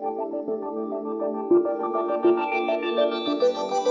Música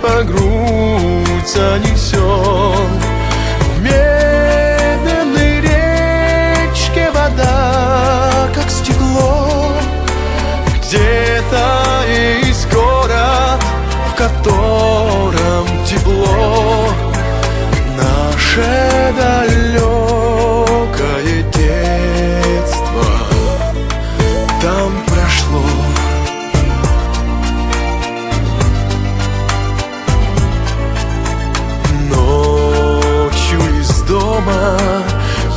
по грудь занесен В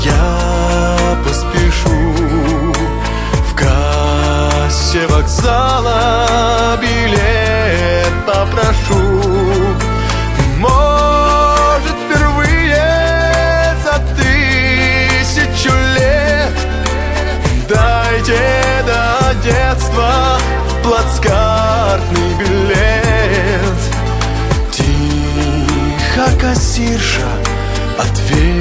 я поспешу. В кассе вокзала билет попрошу Может, впервые за тысячу лет Дайте до детства плацкартный билет. Тихо кассирша ответит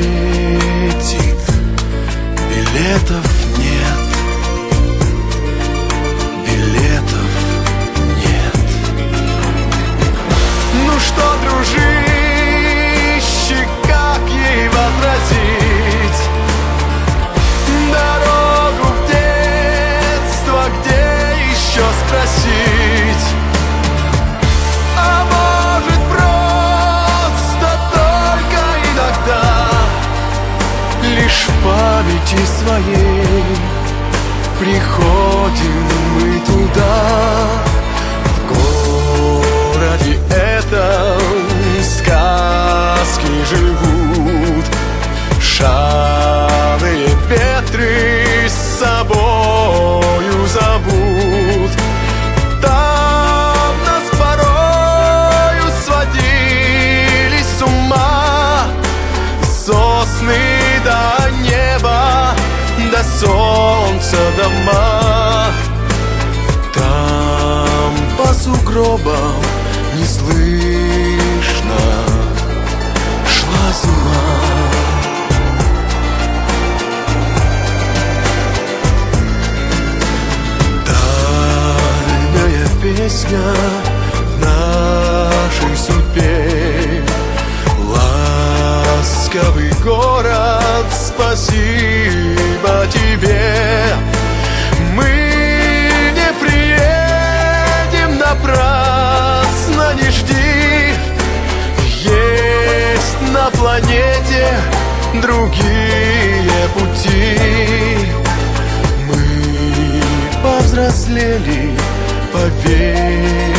памяти своей Приходим мы туда В городе этом сказки живут. Шалые ветры с собою зовут. Там нас порою сводили с ума Сосны неба, солнца дома. Там по сугробам не слышно. Шла зима Дальняя песня в нашей судьбе Ласковый город, спасибо тебе. Мы не приедем напрасно, не жди. Есть на планете другие пути. Мы повзрослели, поверь